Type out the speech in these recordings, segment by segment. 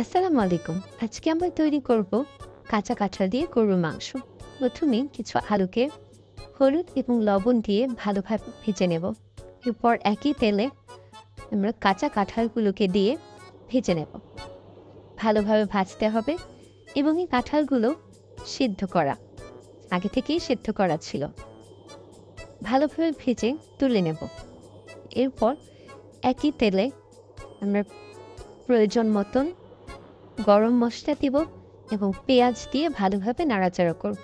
আসসালামু আলাইকুম। আজকে আমরা তৈরি করব কাঁচা কাঁঠাল দিয়ে গরুর মাংস। প্রথমে কিছু আলুকে হলুদ এবং লবণ দিয়ে ভালোভাবে ভেজে নেব। এরপর একই তেলে আমরা কাঁচা কাঁঠালগুলোকে দিয়ে ভেজে নেব। ভালোভাবে ভাজতে হবে এবং এই কাঁঠালগুলো সিদ্ধ করা, আগে থেকেই সিদ্ধ করা ছিল। ভালোভাবে ভেজে তুলে নেব। এরপর একই তেলে আমরা প্রয়োজন মতন গরম মশলা দিব এবং পেঁয়াজ দিয়ে ভালোভাবে নাড়াচাড়া করব।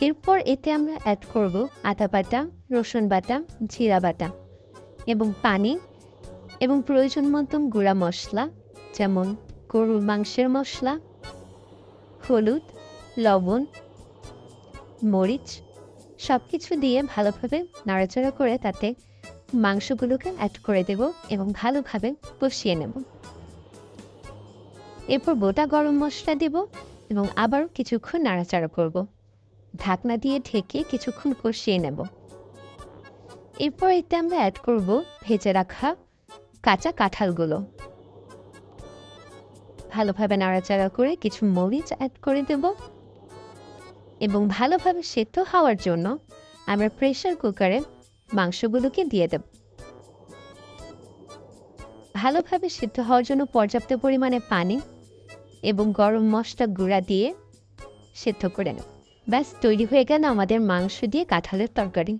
এরপর এতে আমরা অ্যাড করব আদা বাটা, রসুন বাটা, জিরা বাটা এবং পানি এবং প্রয়োজন মতন গুঁড়া মশলা, যেমন গরুর মাংসের মশলা, হলুদ, লবণ, মরিচ সব কিছু দিয়ে ভালোভাবে নাড়াচাড়া করে তাতে মাংসগুলোকে অ্যাড করে দেব এবং ভালোভাবে কষিয়ে নেব। এরপর গোটা গরম মশলা দেব এবং আবার কিছুক্ষণ নাড়াচাড়া করব। ঢাকনা দিয়ে ঢেকে কিছুক্ষণ কষিয়ে নেব। এরপর এতে আমরা অ্যাড করব ভেজে রাখা কাঁচা কাঁঠালগুলো। ভালোভাবে নাড়াচাড়া করে কিছু মরিচ অ্যাড করে দেব। এবং ভালোভাবে সেদ্ধ হওয়ার জন্য আমরা প্রেশার কুকারে মাংসগুলোকে দিয়ে দেব। ভালোভাবে সিদ্ধ হওয়ার জন্য পর্যাপ্ত পরিমাণে পানি এবং গরম মশলা গুঁড়া দিয়ে সেদ্ধ করে নেব ব্যাস, তৈরি হয়ে গেল আমাদের মাংস দিয়ে কাঁঠালের তরকারি।